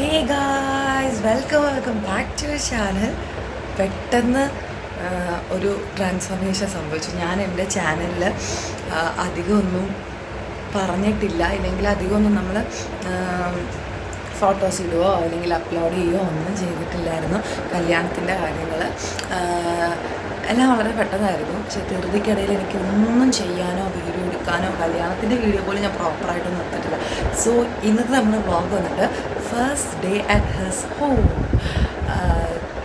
Hey guys welcome welcome back to channel പെട്ടെന്ന് ഒരു transformation സംഭവിച്ചു. ഞാൻ എന്റെ ചാനലിൽ അധികമൊന്നും പറഞ്ഞിട്ടില്ല. ഇല്ലെങ്കിൽ അധികമൊന്നും നമ്മൾ ഫോട്ടോസ് ഇടുകയോ അല്ലെങ്കിൽ അപ്ലോഡ് ചെയ്യുകയോ ഒന്നും ചെയ്തിട്ടില്ലായിരുന്നു. കല്യാണത്തിന്റെ കാര്യങ്ങൾ എല്ലാം വളരെ പെട്ടെന്നായിരുന്നു. പക്ഷേ ധൃതിക്കിടയിൽ എനിക്ക് ഒന്നും ചെയ്യാനോ വീഡിയോ എടുക്കാനോ കല്യാണത്തിന്റെ വീഡിയോ പോലും ഞാൻ പ്രോപ്പറായിട്ടൊന്നും എടുത്തിട്ടില്ല. സോ ഇന്നത്തെ നമ്മുടെ വ്ളോഗ് വന്നിട്ട് first day at hus home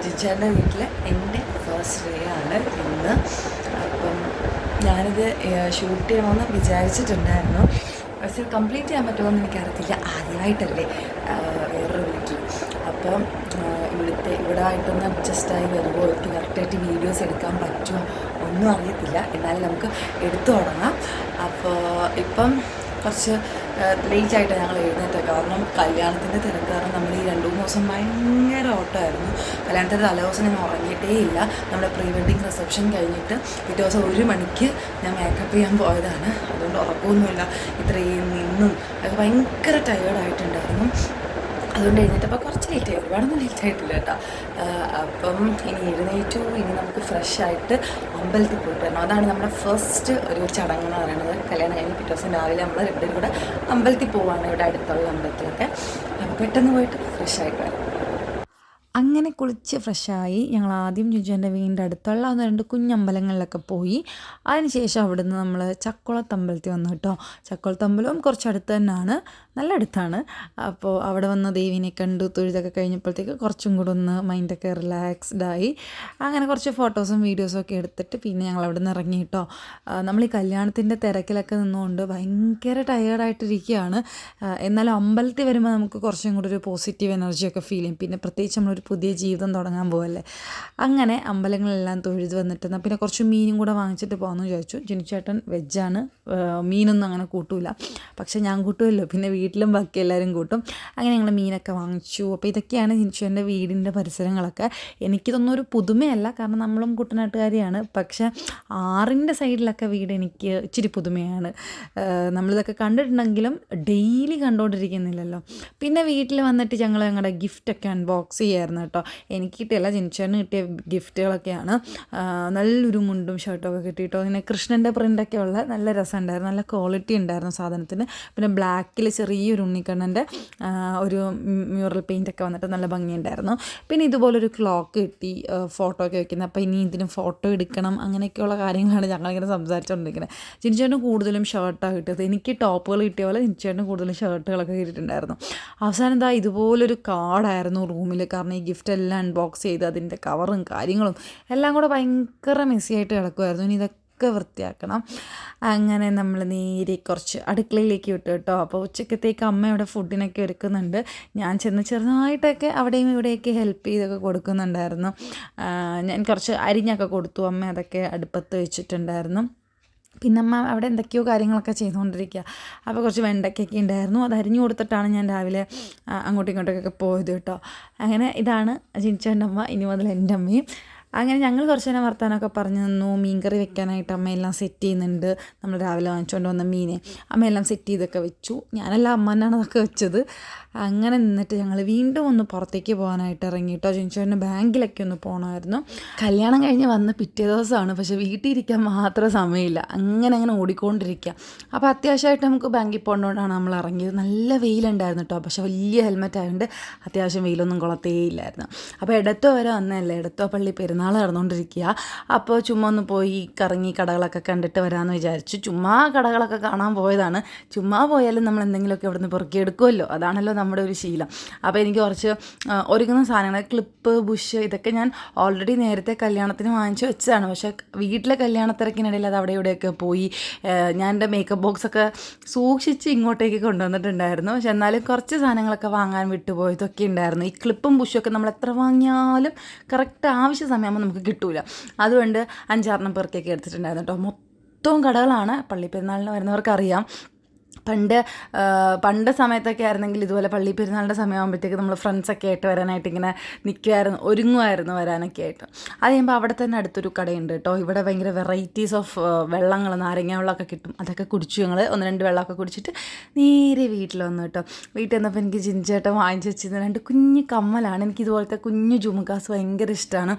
ജിജാന്റെ വീട്ടിൽ എന്റെ ഫസ്റ്റ് ഡേ ആണ് ഇന്ന്. അപ്പം ഞാനിത് ഷൂട്ട് ചെയ്യണമെന്ന് വിചാരിച്ചിട്ടുണ്ടായിരുന്നു. പക്ഷേ കംപ്ലീറ്റ് ചെയ്യാൻ പറ്റുമോ എന്ന് എനിക്കറിയത്തില്ല. ആദ്യമായിട്ടല്ലേ വേറൊരു അപ്പം ഇവിടുത്തെ ഇവിടെ ആയിട്ടൊന്ന് അഡ്ജസ്റ്റായി വരുമ്പോൾ എനിക്ക് കറക്റ്റായിട്ട് വീഡിയോസ് എടുക്കാൻ പറ്റുമോ ഒന്നും അറിയത്തില്ല. എന്നാലും നമുക്ക് എടുത്തു തുടങ്ങാം. അപ്പോൾ ഇപ്പം കുറച്ച് ലേറ്റ് ആയിട്ട് ഞങ്ങൾ എഴുന്നേറ്റ കാരണം കല്യാണത്തിന്റെ തിരക്ക് കാരണം നമ്മൾ ഈ രണ്ട് മൂന്ന് ദിവസം ഭയങ്കര ഓട്ടമായിരുന്നു. കല്യാണത്തിന്റെ തലേദിവസം ഞാൻ ഉറങ്ങിയിട്ടേ ഇല്ല. നമ്മുടെ പ്രീ വെഡിങ് റിസപ്ഷൻ കഴിഞ്ഞിട്ട് പിറ്റേ ദിവസം ഒരു മണിക്ക് ഞാൻ മേക്കപ്പ് ചെയ്യാൻ പോയതാണ്. അതുകൊണ്ട് ഉറപ്പൊന്നുമില്ല ഇത്രയും നിന്നും. അത് ഭയങ്കര ടയേർഡായിട്ടുണ്ടായിരുന്നു അതുകൊണ്ട് എഴുന്നേറ്റപ്പോൾ കുറച്ച് ലേറ്റ് ആയി. ഒരുപാടൊന്നും ലേറ്റ് ആയിട്ടില്ല കേട്ടോ. അപ്പം ഇനി എഴുന്നേറ്റു ഇനി നമുക്ക് ഫ്രഷ് ആയിട്ട് അമ്പലത്തിൽ പോയിട്ട് വരണം. അതാണ് നമ്മുടെ ഫസ്റ്റ് ഒരു ചടങ്ങ് എന്ന് പറയുന്നത്. കല്യാണം കഴിഞ്ഞ് പിറ്റേ ദിവസം രാവിലെ നമ്മൾ രണ്ടുപേരും കൂടെ അമ്പലത്തിൽ പോവാണ് ഇവിടെ അടുത്തുള്ള അമ്പലത്തിലൊക്കെ. പെട്ടെന്ന് പോയിട്ട് ഫ്രഷ് ആയിട്ട് വരാം അങ്ങനെ കുളിച്ച് ഫ്രഷായി ഞങ്ങൾ ആദ്യം ജുജുവിന്റെ വീടിന്റെ അടുത്തുള്ള ഒന്ന് രണ്ട് കുഞ്ഞമ്പലങ്ങളിലൊക്കെ പോയി. അതിനുശേഷം അവിടുന്ന് നമ്മൾ ചക്കുളത്തമ്പലത്തിൽ വന്നു കേട്ടോ. ചക്കുളത്തമ്പലവും കുറച്ചടുത്ത് തന്നെയാണ്. നല്ല അടുത്താണ്. അപ്പോൾ അവിടെ വന്ന ദേവീനെ കണ്ടു തൊഴുതൊക്കെ കഴിഞ്ഞപ്പോഴത്തേക്ക് കുറച്ചും കൂടെ ഒന്ന് മൈൻഡൊക്കെ റിലാക്സ്ഡായി അങ്ങനെ കുറച്ച് ഫോട്ടോസും വീഡിയോസും ഒക്കെ എടുത്തിട്ട് പിന്നെ ഞങ്ങൾ അവിടെ നിന്ന് ഇറങ്ങി കേട്ടോ. നമ്മൾ ഈ കല്യാണത്തിന്റെ തിരക്കിലൊക്കെ നിന്നുകൊണ്ട് ഭയങ്കര ടയേർഡായിട്ടിരിക്കുകയാണ് എന്നാലും അമ്പലത്തിൽ വരുമ്പോൾ നമുക്ക് കുറച്ചും കൂടെ ഒരു പോസിറ്റീവ് എനർജിയൊക്കെ ഫീൽ ചെയ്യും. പിന്നെ പ്രത്യേകിച്ച് നമ്മളൊരു പുതിയ ജീവിതം തുടങ്ങാൻ പോകല്ലേ അങ്ങനെ അമ്പലങ്ങളെല്ലാം തൊഴുത് വന്നിട്ട് എന്നാൽ പിന്നെ കുറച്ച് മീനും കൂടെ വാങ്ങിച്ചിട്ട് പോകാമെന്ന് വിചാരിച്ചു. ജനിച്ചേട്ടൻ വെജാണ് മീനൊന്നും അങ്ങനെ കൂട്ടൂല. പക്ഷേ ഞാൻ കൂട്ടുമല്ലോ പിന്നെ വീട്ടിലും ബാക്കി എല്ലാവരും കൂട്ടും. അങ്ങനെ ഞങ്ങൾ മീനൊക്കെ വാങ്ങിച്ചു. അപ്പോൾ ഇതൊക്കെയാണ് ജിനിച്ചേട്ടന്റെ വീടിന്റെ പരിസരങ്ങളൊക്കെ. എനിക്കിതൊന്നും ഒരു പുതുമയല്ല. കാരണം നമ്മളും കുട്ടനാട്ടുകാരിയാണ്. പക്ഷേ ആറിന്റെ സൈഡിലൊക്കെ വീട് എനിക്ക് ഇച്ചിരി പുതുമയാണ്. നമ്മളിതൊക്കെ കണ്ടിട്ടുണ്ടെങ്കിലും ഡെയിലി കണ്ടുകൊണ്ടിരിക്കുന്നില്ലല്ലോ പിന്നെ വീട്ടിൽ വന്നിട്ട് ഞങ്ങൾ ഞങ്ങളുടെ ഗിഫ്റ്റൊക്കെ അൺബോക്സ് ചെയ്യായിരുന്നു. കേട്ടോ. എനിക്ക് കിട്ടിയല്ല ജനിച്ചേട്ടന് കിട്ടിയ ഗിഫ്റ്റുകളൊക്കെയാണ്. നല്ലൊരു മുണ്ടും ഷർട്ടും ഒക്കെ കിട്ടിയിട്ടോ. ഇങ്ങനെ കൃഷ്ണന്റെ പ്രിന്റൊക്കെ ഉള്ള നല്ല രസമുണ്ടായിരുന്നു. നല്ല ക്വാളിറ്റി ഉണ്ടായിരുന്നു സാധനത്തിന്. പിന്നെ ബ്ലാക്കിൽ ചെറിയൊരു ഉണ്ണിക്കണ്ണന്റെ ഒരു മ്യൂറൽ പെയിന്റൊക്കെ വന്നിട്ട് നല്ല ഭംഗിയുണ്ടായിരുന്നു. പിന്നെ ഇതുപോലൊരു ക്ലോക്ക് കിട്ടി ഫോട്ടോ ഒക്കെ വെക്കുന്നത് അപ്പോൾ ഇനി ഇതിന് ഫോട്ടോ എടുക്കണം അങ്ങനെയൊക്കെയുള്ള കാര്യങ്ങളാണ് ഞങ്ങളിങ്ങനെ സംസാരിച്ചുകൊണ്ടിരിക്കുന്നത് ജിനിച്ചേട്ടന് കൂടുതലും ഷർട്ടാണ് കിട്ടിയത്. എനിക്ക് ടോപ്പുകൾ കിട്ടിയ പോലെ ജിനിച്ചേട്ടന് കൂടുതലും ഷർട്ടുകളൊക്കെ കിട്ടിയിട്ടുണ്ടായിരുന്നു. അവസാനം എന്താ ഇതുപോലൊരു കാർഡായിരുന്നു റൂമിൽ കാരണം ഈ ഗിഫ്റ്റ് എല്ലാം അൺബോക്സ് ചെയ്ത് അതിന്റെ കവറും കാര്യങ്ങളും എല്ലാം കൂടെ ഭയങ്കര മെസ്സിയായിട്ട് കിടക്കുമായിരുന്നു ഇനി ഇതൊക്കെ വൃത്തിയാക്കണം. അങ്ങനെ നമ്മൾ നേരെ കുറച്ച് അടുക്കളയിലേക്ക് വിട്ടു കേട്ടോ. അപ്പോൾ ഉച്ചക്കത്തേക്ക് അമ്മ ഇവിടെ ഫുഡിനൊക്കെ ഒരുക്കുന്നുണ്ട്. ഞാൻ ചെന്ന് ചെറുതായിട്ടൊക്കെ അവിടെയും ഇവിടെയൊക്കെ ഹെൽപ്പ് ചെയ്തൊക്കെ കൊടുക്കുന്നുണ്ടായിരുന്നു. ഞാൻ കുറച്ച് അരിഞ്ഞൊക്കെ കൊടുത്തു. അമ്മ അതൊക്കെ അടുപ്പത്ത് വെച്ചിട്ടുണ്ടായിരുന്നു. പിന്നെ അമ്മ അവിടെ എന്തൊക്കെയോ കാര്യങ്ങളൊക്കെ ചെയ്തുകൊണ്ടിരിക്കുക. അപ്പോൾ കുറച്ച് വെണ്ടയ്ക്കൊക്കെ ഉണ്ടായിരുന്നു. അത് അരിഞ്ഞു കൊടുത്തിട്ടാണ് ഞാൻ രാവിലെ അങ്ങോട്ടും ഇങ്ങോട്ടൊക്കെ പോയത് കേട്ടോ. അങ്ങനെ ഇതാണ് ജിനിച്ചേന്റെ അമ്മ ഇനി മുതൽ എന്റെ അമ്മയും. അങ്ങനെ ഞങ്ങൾ കുറച്ച് നേരം വർത്താനമൊക്കെ പറഞ്ഞു നിന്നു. മീൻ കറി വെക്കാനായിട്ട് അമ്മയെല്ലാം സെറ്റ് ചെയ്യുന്നുണ്ട്. നമ്മൾ രാവിലെ വാങ്ങിച്ചുകൊണ്ട് വന്ന മീനെ അമ്മയെല്ലാം സെറ്റ് ചെയ്തൊക്കെ വെച്ചു. ഞാനല്ല അമ്മ തന്നെയാണ് അതൊക്കെ വെച്ചത്. അങ്ങനെ നിന്നിട്ട് ഞങ്ങൾ വീണ്ടും ഒന്ന് പുറത്തേക്ക് പോകാനായിട്ട് ഇറങ്ങി കേട്ടോ ജിൻചോന്റെ ബാങ്കിലൊക്കെ ഒന്ന് പോകണമായിരുന്നു കല്യാണം കഴിഞ്ഞ് വന്ന് പിറ്റേ ദിവസമാണ്. പക്ഷേ വീട്ടിൽ ഇരിക്കാൻ മാത്രം സമയമില്ല. അങ്ങനെ അങ്ങനെ ഓടിക്കൊണ്ടിരിക്കുക. അപ്പോൾ അത്യാവശ്യമായിട്ട് നമുക്ക് ബാങ്കിൽ പോകേണ്ടതുകൊണ്ടാണ് നമ്മൾ ഇറങ്ങിയത്. നല്ല വെയിലുണ്ടായിരുന്നു കേട്ടോ. പക്ഷേ വലിയ ഹെൽമെറ്റ് ആയതുകൊണ്ട് അത്യാവശ്യം വെയിലൊന്നും കൊളത്തേയില്ലായിരുന്നു അപ്പോൾ ഇടത്തോ വരെ വന്നതല്ലേ ഇടത്തോ പള്ളി പെരുന്നാൾ നടന്നുകൊണ്ടിരിക്കുക അപ്പോൾ ചുമ്മാ ഒന്ന് പോയി കറങ്ങി കടകളൊക്കെ കണ്ടിട്ട് വരാമെന്ന് വിചാരിച്ചു ചുമ്മാ കടകളൊക്കെ കാണാൻ പോയതാണ്. ചുമ്മാ പോയാലും നമ്മൾ എന്തെങ്കിലുമൊക്കെ ഇവിടെ നിന്ന് പെറുക്കിയെടുക്കുമല്ലോ അതാണല്ലോ നമ്മുടെ ഒരു ശീലം. അപ്പോൾ എനിക്ക് കുറച്ച് ഒരുങ്ങുന്ന സാധനങ്ങൾ ക്ലിപ്പ് ബുഷ് ഇതൊക്കെ ഞാൻ ഓൾറെഡി നേരത്തെ കല്യാണത്തിന് വാങ്ങിച്ചു വെച്ചതാണ്. പക്ഷേ വീട്ടിലെ കല്യാണത്തിരക്കിനിടയിൽ അത് അവിടെ ഇവിടെയൊക്കെ പോയി. ഞാൻ എന്റെ മേക്കപ്പ് ബോക്സൊക്കെ സൂക്ഷിച്ച് ഇങ്ങോട്ടേക്ക് കൊണ്ടുവന്നിട്ടുണ്ടായിരുന്നു. പക്ഷെ എന്നാലും കുറച്ച് സാധനങ്ങളൊക്കെ വാങ്ങാൻ വിട്ടുപോയതൊക്കെ ഉണ്ടായിരുന്നു. ഈ ക്ലിപ്പും ബുഷൊക്കെ നമ്മൾ എത്ര വാങ്ങിയാലും കറക്റ്റ് ആവശ്യ സമയമാകുമ്പോൾ നമുക്ക് കിട്ടൂല. അതുകൊണ്ട് അഞ്ചാറെണ്ണം പേർക്കൊക്കെ എടുത്തിട്ടുണ്ടായിരുന്നു കേട്ടോ മൊത്തവും കടകളാണ് പള്ളി പെരുന്നാളിന് വരുന്നവർക്കറിയാം. പണ്ട് പണ്ട് സമയത്തൊക്കെ ആയിരുന്നെങ്കിൽ ഇതുപോലെ പള്ളി പെരുന്നാളിന്റെ സമയമാകുമ്പോഴത്തേക്ക് നമ്മൾ ഫ്രണ്ട്സൊക്കെ ആയിട്ട് വരാനായിട്ട് ഇങ്ങനെ നിൽക്കുമായിരുന്നു ഒരുങ്ങുമായിരുന്നു വരാനൊക്കെ ആയിട്ട്. അത് കഴിയുമ്പോൾ അവിടെ തന്നെ അടുത്തൊരു കടയുണ്ട് കേട്ടോ. ഇവിടെ ഭയങ്കര വെറൈറ്റീസ് ഓഫ് വെള്ളങ്ങൾ നാരങ്ങ വെള്ളമൊക്കെ കിട്ടും. അതൊക്കെ കുടിച്ചു ഞങ്ങൾ ഒന്ന് രണ്ട് വെള്ളമൊക്കെ കുടിച്ചിട്ട് നേരെ വീട്ടിൽ വന്നു കേട്ടോ. വീട്ടിൽ വന്നപ്പോൾ എനിക്ക് ജിഞ്ചേട്ട വാങ്ങിച്ച് വെച്ചിരുന്ന രണ്ട് കുഞ്ഞു കമ്മലാണ്. എനിക്ക് ഇതുപോലത്തെ കുഞ്ഞു ജുമുക്കാസ് ഭയങ്കര ഇഷ്ടമാണ്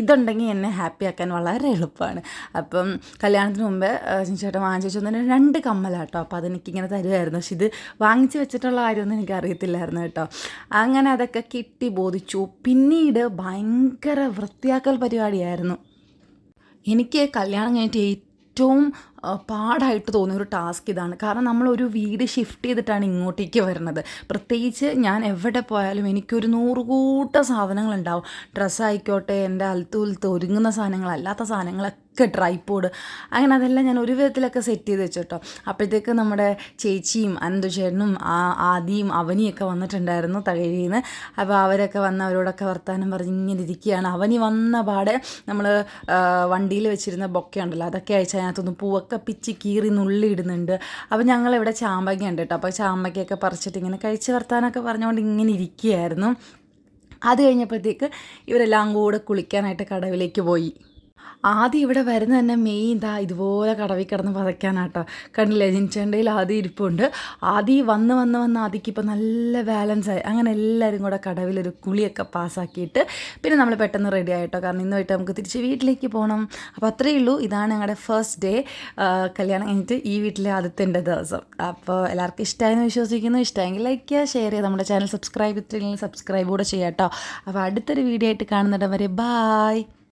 ഇതുണ്ടെങ്കിൽ എന്നെ ഹാപ്പി ആക്കാൻ വളരെ എളുപ്പമാണ്. അപ്പം കല്യാണത്തിന് മുമ്പേ ജിഞ്ചേട്ട വാങ്ങിച്ച് വെച്ചു രണ്ട് കമ്മലാട്ടോ അപ്പോൾ അതെനിക്കിങ്ങനെ തരുമായിരുന്നു പക്ഷെ ഇത് വാങ്ങിച്ച് വെച്ചിട്ടുള്ള കാര്യമൊന്നും എനിക്ക് അറിയത്തില്ലായിരുന്നു കേട്ടോ. അങ്ങനെ അതൊക്കെ കിട്ടി ബോധിച്ചു. പിന്നീട് ഭയങ്കര വൃത്തിയാക്കൽ പരിപാടിയായിരുന്നു. എനിക്ക് കല്യാണം കഴിഞ്ഞിട്ട് ഏറ്റവും പാടായിട്ട് തോന്നിയ ഒരു ടാസ്ക് ഇതാണ്. കാരണം നമ്മളൊരു വീട് ഷിഫ്റ്റ് ചെയ്തിട്ടാണ് ഇങ്ങോട്ടേക്ക് വരുന്നത്. പ്രത്യേകിച്ച് ഞാൻ എവിടെ പോയാലും എനിക്കൊരു നൂറുകൂട്ട സാധനങ്ങളുണ്ടാവും. ഡ്രസ്സായിക്കോട്ടെ എന്റെ അലത്തുലത്ത് ഒരുങ്ങുന്ന സാധനങ്ങൾ അല്ലാത്ത സാധനങ്ങളൊക്കെ ട്രൈപ്പോഡ് അങ്ങനെ അതെല്ലാം ഞാൻ ഒരു വിധത്തിലൊക്കെ സെറ്റ് ചെയ്ത് വെച്ചു കേട്ടോ അപ്പോഴത്തേക്ക് നമ്മുടെ ചേച്ചിയും അനന്തചേട്ടനും ആ ആദിയും അവനിയൊക്കെ വന്നിട്ടുണ്ടായിരുന്നു തകഴിയിൽ നിന്ന് അപ്പോൾ അവരൊക്കെ വന്ന് അവരോടൊക്കെ വർത്താനം പറഞ്ഞ് ഇങ്ങനെ ഇരിക്കുകയാണ്. അവനി വന്ന പാടെ നമ്മൾ വണ്ടിയിൽ വെച്ചിരുന്ന ബൊക്കെ ഉണ്ടല്ലോ അതൊക്കെ അയച്ച് അതിനകത്തൊന്ന് പൂവൊക്കെ പിച്ച് കീറി നുള്ളിയിടുന്നുണ്ട് അപ്പോൾ ഞങ്ങളിവിടെ ചാമ്പയ്ക്ക ഉണ്ട് കേട്ടോ. അപ്പോൾ ചാമ്പയ്ക്കൊക്കെ പറിച്ചിട്ട് ഇങ്ങനെ കഴിച്ച് വർത്താനമൊക്കെ പറഞ്ഞുകൊണ്ട് ഇങ്ങനെ ഇരിക്കുകയായിരുന്നു. അത് കഴിഞ്ഞപ്പോഴത്തേക്ക് ഇവരെല്ലാം കൂടെ കുളിക്കാനായിട്ട് കടവിലേക്ക് പോയി. ആദ്യം ഇവിടെ വരുന്ന തന്നെ മെയ് ഇതാ ഇതുപോലെ കടവി കിടന്ന് പതയ്ക്കാനാട്ടോ. കണ്ടില്ലേ? ജിൻചേണ്ടയിൽ ആദ്യം ഇരിപ്പുണ്ട്. ആദ്യം വന്ന് വന്ന് വന്ന് ആദ്യക്ക് ഇപ്പോൾ നല്ല ബാലൻസ് ആയി. അങ്ങനെ എല്ലാവരും കൂടെ കടവിലൊരു കുളിയൊക്കെ പാസ്സാക്കിയിട്ട് പിന്നെ നമ്മൾ പെട്ടെന്ന് റെഡി ആയിട്ടോ. കാരണം ഇന്ന് പോയിട്ട് നമുക്ക് തിരിച്ച് വീട്ടിലേക്ക് പോകണം അപ്പോൾ അത്രയേ ഉള്ളൂ. ഇതാണ് ഞങ്ങളുടെ ഫസ്റ്റ് ഡേ കല്യാണം കഴിഞ്ഞിട്ട് ഈ വീട്ടിലെ ആദ്യത്തെ ദിവസം. അപ്പോൾ എല്ലാവർക്കും ഇഷ്ടമായെന്ന് വിശ്വസിക്കുന്നു. ഇഷ്ടമെങ്കിൽ ലൈക്ക് ചെയ്യുക ഷെയർ ചെയ്യുക. നമ്മുടെ ചാനൽ സബ്സ്ക്രൈബ് ചെയ്തില്ലെങ്കിൽ സബ്സ്ക്രൈബ് കൂടെ ചെയ്യാം കേട്ടോ. അപ്പോൾ അടുത്തൊരു വീഡിയോ ആയിട്ട് കാണുന്നിടം വരെ ബായ്